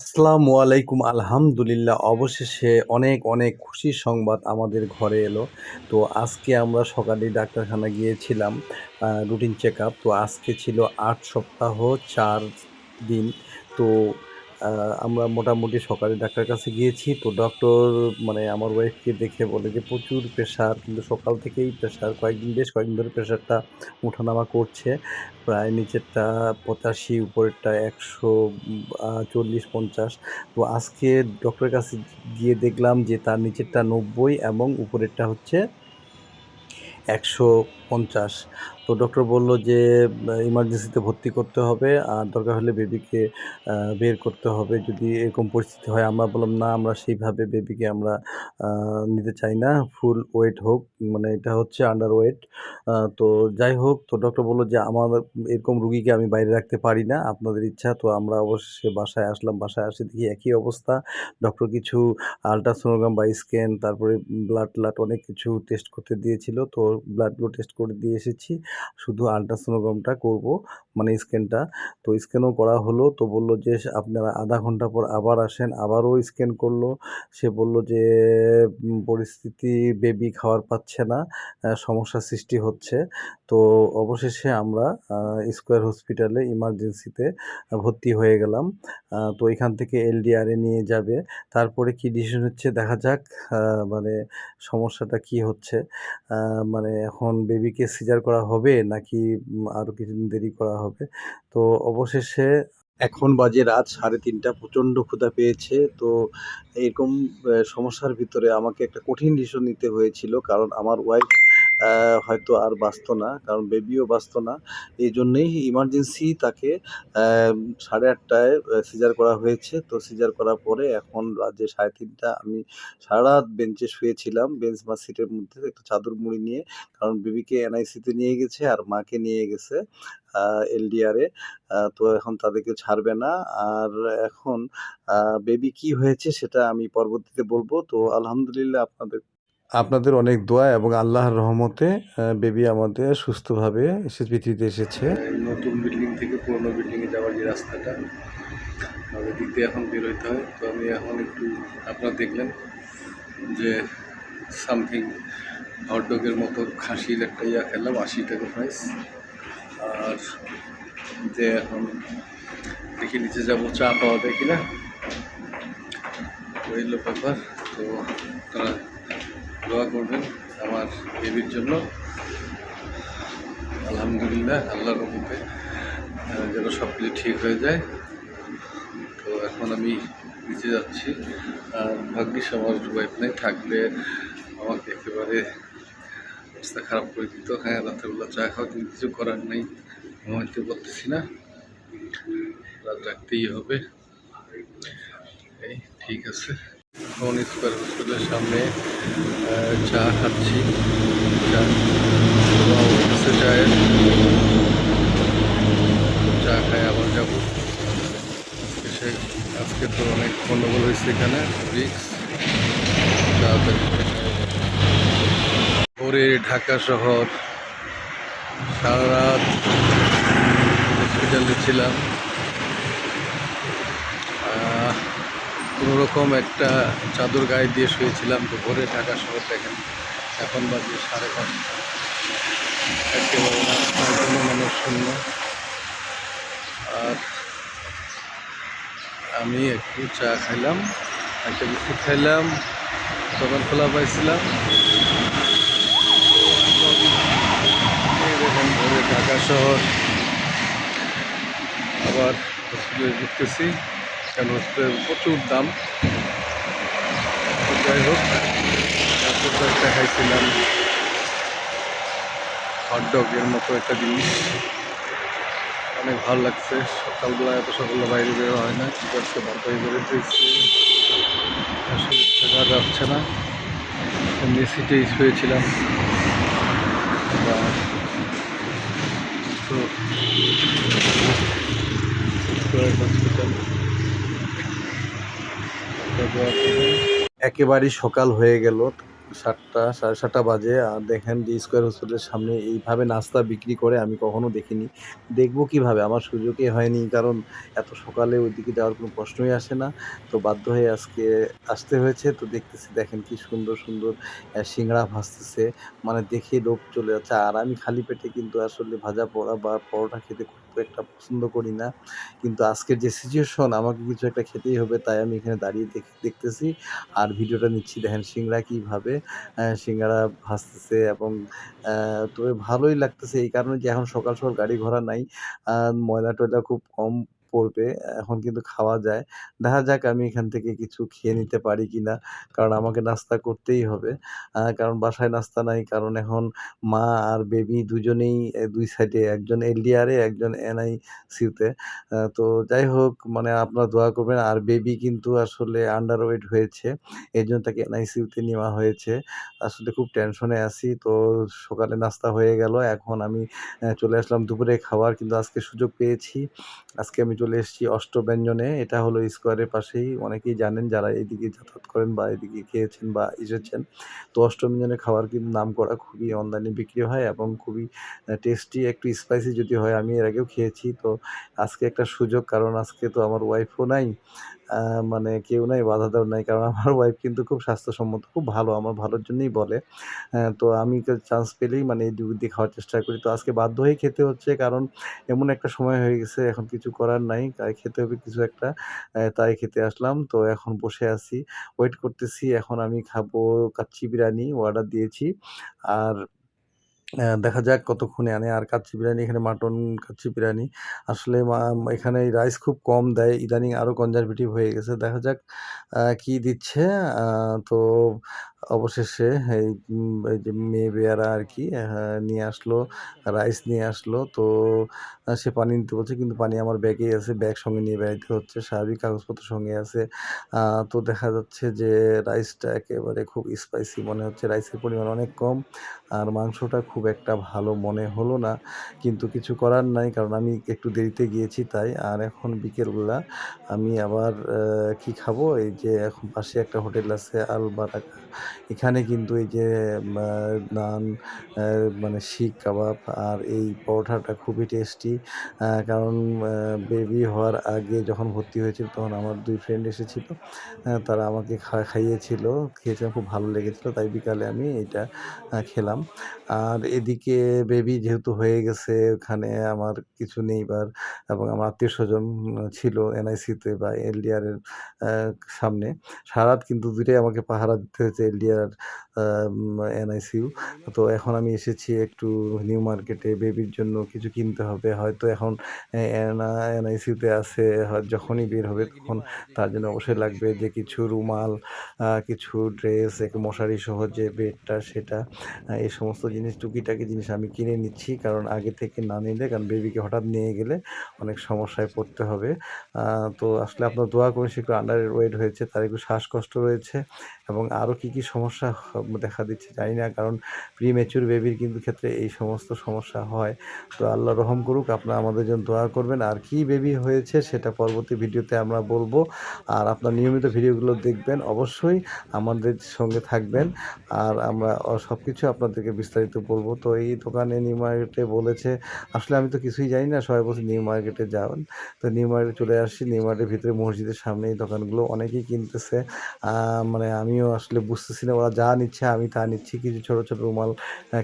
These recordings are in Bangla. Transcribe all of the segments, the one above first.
আসসালামু আলাইকুম, আলহামদুলিল্লাহ। অবশেষে অনেক অনেক খুশির সংবাদ আমাদের ঘরে এলো। তো আজকে আমরা সকালে ডাক্তারখানা গিয়েছিলাম রুটিন চেক আপ তো আজকে ছিল আট সপ্তাহ, চার দিন। তো আমরা মোটামুটি সকালে ডাক্তার কাছে গিয়েছি, তো ডক্টর মানে আমার ওয়াইফকে দেখে বলে যে প্রচুর প্রেশার কিন্তু সকাল থেকেই প্রেশার কয়েকদিন, বেশ কয়েকদিন ধরে প্রেশারটা ওঠানামা করছে। প্রায় নিচেরটা পঁচাশি, উপরেরটা একশো চল্লিশ, পঞ্চাশ। তো আজকে ডক্টরের কাছে গিয়ে দেখলাম যে তার নিচেরটা নব্বই এবং উপরেরটা হচ্ছে একশো পঞ্চাশ। তো ডক্টর বলল যে ইমার্জেন্সিতে ভর্তি করতে হবে, আর দরকার হলে বেবিকে বের করতে হবে। যদি এরকম পরিস্থিতি হয়, আমরা বললাম, না, আমরা সেইভাবে বেবিকে আমরা নিতে চাই না। ফুল ওয়েট হোক মানে এটা হচ্ছে আন্ডার ওয়েট তো যাই হোক, তো ডক্টর বলল যে, আমার এরকম রুগীকে আমি বাইরে রাখতে পারি না, আপনাদের ইচ্ছা, তো আমরা অবশ্যই বাসায় আসলাম, বাসায় আসে দেখি একই অবস্থা। ডক্টর কিছু আলট্রাসোনোগ্রাম বা স্ক্যান তারপরে ব্লাড ট্লাড অনেক কিছু টেস্ট করতে দিয়েছিল, তো ব্লাডগুলো টেস্ট করে দিয়ে এসেছি। শুধু আলট্রাসোনোগ্রামটা করব মানে স্ক্যানটা তো স্ক্যানও করা হলো তো বলল যে আপনারা আধা ঘণ্টা পর আবার আসেন আবারও স্ক্যান করল। সে বলল যে পরিস্থিতি বেবি খাবার পাচ্ছে না আহ, সমস্যার সৃষ্টি হচ্ছে। তো অবশেষে আমরা স্কোয়ার হসপিটালে ইমার্জেন্সিতে ভর্তি হয়ে গেলাম। তো এখান থেকে এলডিআরে নিয়ে যাবে। তারপরে কি ডিসিশন হচ্ছে দেখা যাক মানে সমস্যাটা কি হচ্ছে। মানে এখন বেবিকে সিজার করা হবে নাকি আরও আরও কিছুদিন দেরি করা হবে? তো অবশেষে এখন বাজে রাত সাড়ে তিনটা, প্রচণ্ড ক্ষুধা পেয়েছে। তো এরকম সমস্যার ভিতরে আমাকে একটা কঠিন ডিসিশন নিতে হয়েছিল। কারণ আমার ওয়াইফ হয়তো আর বাঁচতো না, কারণ বেবিও বাঁচতো না। এই জন্যেই ইমার্জেন্সি তাকে সাড়ে আটটায় সিজার করা হয়েছে। তো সিজার করার পরে এখন রাজ্যে সাড়ে তিনটা আমি সারা বেঞ্চে শুয়েছিলাম। বেঞ্চ বা সিটের মধ্যে একটা চাদর মুড়ি নিয়ে, কারণ বেবিকে এনআইসিতে নিয়ে গেছে আর মাকে নিয়ে গেছে এলডিআরে তো এখন তাদেরকে ছাড়বে না। আর এখন বেবি কি হয়েছে সেটা আমি পরবর্তীতে বলব। তো আলহামদুলিল্লাহ আপনাদের আপনাদের অনেক দোয়া এবং আল্লাহর রহমতে বেবি আমাদের সুস্থভাবে এসে পৃথিবীতে এসেছে। নতুন বিল্ডিং থেকে পুরনো বিল্ডিংয়ে যাওয়ার যে রাস্তাটা আমাদের দিক দিয়ে এখন বের হইতে হয়। তো আমি এখন একটু আপনারা দেখলেন যে সামথিং হটডগের মতো খাসির একটা ইয়া খেলাম, আশি টাকা প্রাইস আর যে এখন দেখি নিচে যাব, চা পাওয়া যায় কিনা? ওই ব্যাপার। তো তারা দোয়া করবেন আমার বেবির জন্য। আলহামদুলিল্লাহ আল্লাহ রহমতে যেন সব কিছু ঠিক হয়ে যায়। তো এখন আমি নিচে যাচ্ছি। আর ভাগ্যিস আমার ওয়াইফ নেই, থাকলে আমাকে একেবারে অবস্থা খারাপ করে দিত। হ্যাঁ রাত্রেবেলা চা খাওয়া, কিন্তু কিছু করার নেই। ঘুমাইতে পারতেছি না। রাত রাখতেই হবে। এই ঠিক আছে। এখন স্কোয়ার হসপিটালের সামনে চা খাচ্ছি। চা চায়ের চা খাই, আবার যাব। এসে আজকে তো অনেক গন্ডগোল হয়েছে এখানে রিক্স ভোরে ঢাকা শহর। সারা রাত হসপিটালে ছিলাম। কোনো রকম একটা চাদর গায়ে দিয়ে শুয়েছিলাম, তো ভোরে ঢাকা শহর দেখেন, এখন বাজে সাড়ে পাঁচটা। একেবারে রাস্তায় কোনো মানুষ শূন্য। আর আমি একটু চা খাইলাম, একটা বিস্কুট খাইলাম, দোকান খোলা পাইছিলাম। দেখেন ভোরে ঢাকা শহর। আবার হসপিটালে ঢুকতেছি। কারণ হসপিটালে প্রচুর দাম। যাই হোক তারপর তো একটা খাইছিলাম হটডগের মতো একটা জিনিস। অনেক ভালো লাগছে। সকালবেলা এত সকালবেলা বাইরে বের হয় না। ঠিক আছে বাধ্য হয়ে বেরোতে হচ্ছে আসলে যাচ্ছে না। এমনি সিটেই শুয়েছিলাম। তো হসপিটাল একেবারেই সকাল হয়ে গেল সাতটা, সাড়ে সাতটা বাজে। আর দেখেন যে স্কোয়ার হসপিটালের সামনে এইভাবে নাস্তা বিক্রি করে আমি কখনো দেখিনি। দেখব কীভাবে? আমার সুযোগই হয়নি, কারণ এত সকালে ওইদিকে যাওয়ার কোনো প্রশ্নই আসে না। তো বাধ্য হয়ে আজকে আসতে হয়েছে। তো দেখতেছি, দেখেন কি সুন্দর সুন্দর সিংড়া ভাজতেছে মানে দেখে লোক চলে যাচ্ছে। আর আমি খালি পেটে কিন্তু আসলে ভাজা পোড়া বা পরোটা খেতে খুব একটা পছন্দ করি না। কিন্তু আজকের যে সিচুয়েশন আমাকে কিছু একটা খেতেই হবে, তাই আমি এখানে দাঁড়িয়ে দেখ- দেখতেছি। আর ভিডিওটা নিচ্ছি, দেখেন সিংড়া কীভাবে সিঙ্গারা ভাসতেছে এবং তবে ভালোই লাগতেছে। এই কারণে যে এখন সকাল সকাল গাড়ি ঘোড়া নাই ময়লা টয়লা খুব কম পড়বে, এখন কিন্তু খাওয়া যায়। দেখা যাক আমি এখান থেকে কিছু খেয়ে নিতে পারি কি না কারণ আমাকে নাস্তা করতেই হবে। কারণ বাসায় নাস্তা নাই, কারণ এখন মা আর বেবি দুজনেই দুই সাইডে একজন এলডিআরে একজন এনআই এনআইসিউতে তো। যাই হোক মানে আপনারা দোয়া করবেন, আর বেবি কিন্তু আসলে আন্ডার ওয়েট হয়েছে এই জন্য তাকে এনআইসিউতে নেওয়া হয়েছে। আসলে খুব টেনশনে আছি, তো সকালে নাস্তা হয়ে গেল, এখন আমি চলে আসলাম দুপুরে খাওয়ার, কিন্তু আজকে সুযোগ পেয়েছি। আজকে আমি চলে এসেছি অষ্টব্যঞ্জনে। এটা হলো স্কোয়ারের পাশেই। অনেকেই জানেন যারা এদিকে যাতায়াত করেন বা এদিকে খেয়েছেন বা এসেছেন। তো অষ্টব্যঞ্জনে খাবার কিন্তু নাম করা খুবই অনলাইনে বিক্রি হয় এবং খুবই টেস্টি একটু স্পাইসি যদি হয়, আমি এর আগেও খেয়েছি। তো আজকে একটা সুযোগ, কারণ আজকে তো আমার ওয়াইফও নাই। মানে কেউ নাই, বাধা দেওয়ার নাই। কারণ আমার ওয়াইফ কিন্তু খুব স্বাস্থ্যসম্মত, খুব ভালো, আমার ভালোর জন্যই বলে। তো আমি চান্স পেলেই মানে এই দুধ দিয়ে খাওয়ার চেষ্টা করি। তো আজকে বাধ্য হয়ে খেতে হচ্ছে, কারণ এমন একটা সময় হয়ে গেছে, এখন কিছু করার নাই। তাই খেতে হবে কিছু একটা তাই খেতে আসলাম। তো এখন বসে আছি ওয়েট করতেছি। এখন আমি খাব কাচ্চি বিরিয়ানি অর্ডার দিয়েছি। আর দেখা যাক কতক্ষণে আনে। আর কাচ্চি বিরিয়ানি, এখানে মাটন, কাচ্চি বিরিয়ানি। আসলে এখানে রাইস খুব কম দেয়। ইদানিং আরও কনজারভেটিভ হয়ে গেছে। দেখা যাক কি দিচ্ছে। তো অবশেষে এই যে মেয়ে বেয়ারা আর কি নিয়ে আসলো, রাইস নিয়ে আসলো। তো সে পানি নিতে বলছে, কিন্তু পানি আমার ব্যাগেই আছে, ব্যাগ সঙ্গে নিয়ে বেড়াইতে হচ্ছে, স্বাভাবিক কাগজপত্র সঙ্গে আছে। তো দেখা যাচ্ছে যে রাইসটা একেবারে খুব স্পাইসি মনে হচ্ছে, রাইসের পরিমাণ অনেক কম। আর মাংসটা খুব একটা ভালো মনে হলো না, কিন্তু কিছু করার নাই, কারণ আমি একটু দেরিতে গিয়েছি তাই। আর এখন বিকেলবেলা আমি আবার কি খাব? এই যে এখন পাশে একটা হোটেল আছে আল বারাকা এখানে কিন্তু এই যে নান মানে শিক কাবাব আর এই পরোটাটা খুবই টেস্টি কারণ বেবি হওয়ার আগে যখন ভর্তি হয়েছিল তখন আমার দুই ফ্রেন্ড এসেছিল তারা আমাকে খাইয়েছিল খেয়েছিলাম খুব ভালো লেগেছিল তাই বিকালে আমি এটা খেলাম। আর এদিকে বেবি যেহেতু হয়ে গেছে ওখানে আমার কিছু নেই নেইবার এবং আমার আত্মীয় স্বজন ছিল এনআইসিতে বা এলডিআর এর আহ, সামনে সারাত কিন্তু দুটোই আমাকে পাহারা দিতে হয়েছে এলডিআর এনআইসিউ তো এখন আমি এসেছি একটু নিউ মার্কেটে বেবির জন্য কিছু কিনতে হবে। হয়তো এখন এনআইসিউতে আছে হয়- যখনই বের হবে তখন তার জন্য অবশ্যই লাগবে যে কিছু রুমাল কিছু ড্রেস একটু মশারি সহ যে বেডটা সেটা এই সমস্ত জিনিস টুকিটাকি জিনিস আমি কিনে নিচ্ছি। কারণ আগে থেকে না নিলে কারণ বেবিকে হঠাৎ নিয়ে গেলে অনেক সমস্যায় পড়তে হবে। তো আসলে আপনার দোয়া করে সে একটু আন্ডার ওয়েট হয়েছে তার একটু শ্বাসকষ্ট রয়েছে এবং আরও কী কী সমস্যা দেখা দিচ্ছে, জানি না, কারণ প্রি বেবির কিন্তু ক্ষেত্রে এই সমস্ত সমস্যা হয়। তো আল্লাহ রহম করুক, আপনারা আমাদের জন্য দোয়া করবেন। আর কি বেবি হয়েছে সেটা পরবর্তী ভিডিওতে আমরা বলব। আর আপনার নিয়মিত ভিডিওগুলো দেখবেন, অবশ্যই আমাদের সঙ্গে থাকবেন। আর আমরা সব কিছু আপনাদেরকে বিস্তারিত বলব। তো এই দোকানে নিউ মার্কেটে বলেছে, আসলে আমি তো কিছুই জানি না, সবাই বলছে নিউ মার্কেটে যান। তো নিউ মার্কেটে চলে আসছি, নিউ মার্কেটের ভিতরে মসজিদের সামনে এই দোকানগুলো অনেকেই কিনতেছে। মানে আমিও আসলে বুঝতেছি না, ওরা যা নিচ্ছে আমি তা নিচ্ছি। কিছু ছোট ছোট রুমাল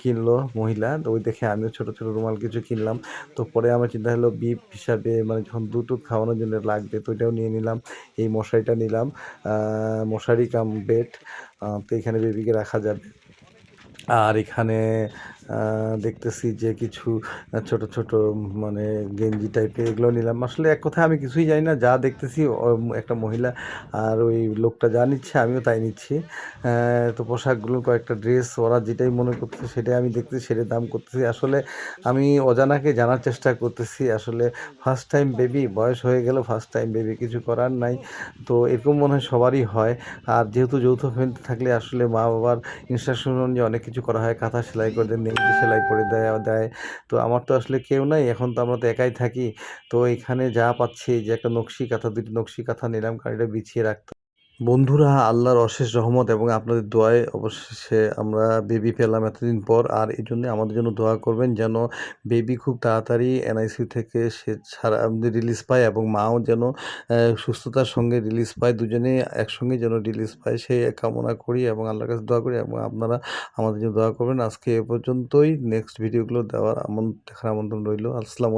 কিনলো মহিলা। তো ওই দেখে আমিও ছোট ছোট রুমাল কিছু কিনলাম। তো পরে আমার চিন্তা হলো বিপ হিসাবে মানে যখন দুটো খাওয়ানোর জন্য লাগবে, তো ওইটাও নিয়ে নিলাম। এই মশারিটা নিলাম। মশারি কাম বেড তো এখানে বেবিকে রাখা যাবে। আর এখানে দেখতেছি যে কিছু ছোট ছোট মানে গেঞ্জি টাইপের এগুলো নিলাম। আসলে এক কথায় আমি কিছুই জানি না, যা দেখতেছি একটা মহিলা আর ওই লোকটা যা নিচ্ছে আমিও তাই নিচ্ছি। তো পোশাকগুলো, কয়েকটা ড্রেস ওরা যেটাই মনে করতেছে সেটাই আমি দেখতেছি সেটার দাম করতেছি। আসলে আমি অজানাকে জানার চেষ্টা করতেছি, আসলে ফার্স্ট টাইম বেবি বয়স হয়ে গেল ফার্স্ট টাইম বেবি কিছু করার নাই। তো এরকম মনে হয় সবারই হয়। আর যেহেতু যৌথ ফ্যামিলিতে থাকলে আসলে মা বাবার ইনস্ট্রাকশন অনুযায়ী অনেক কিছু করা হয়, কাঁথা সেলাই করে দেয় সেলাই করে দেয় দেয়। তো আমার তো আসলে কেউ নাই, এখন তো আমরা তো একাই থাকি। তো এখানে যা পাচ্ছি, যে একটা নকশি কাঁথা দুটি নকশি কাঁথা নিলাম কারণ এটা বিছিয়ে রাখতে বন্ধুরা, আল্লাহর অশেষ রহমত এবং আপনাদের দোয়ায় অবশেষে আমরা বেবি পেলাম এতদিন পর। আর এই জন্যে আমাদের জন্য দোয়া করবেন যেন বেবি খুব তাড়াতাড়ি এনআইসিউ থেকে সে ছাড়া রিলিজ পায় এবং মাও যেন সুস্থতার সঙ্গে রিলিজ পায়। দুজনেই একসঙ্গে যেন রিলিজ পায়। সেই কামনা করি এবং আল্লাহর কাছে দোয়া করি এবং আপনারা আমাদের জন্য দোয়া করবেন। আজকে এ পর্যন্তই। নেক্সট ভিডিওগুলো দেওয়ার আমন্ত্রণ দেখার আমন্ত্রণ রইল। আসসালাম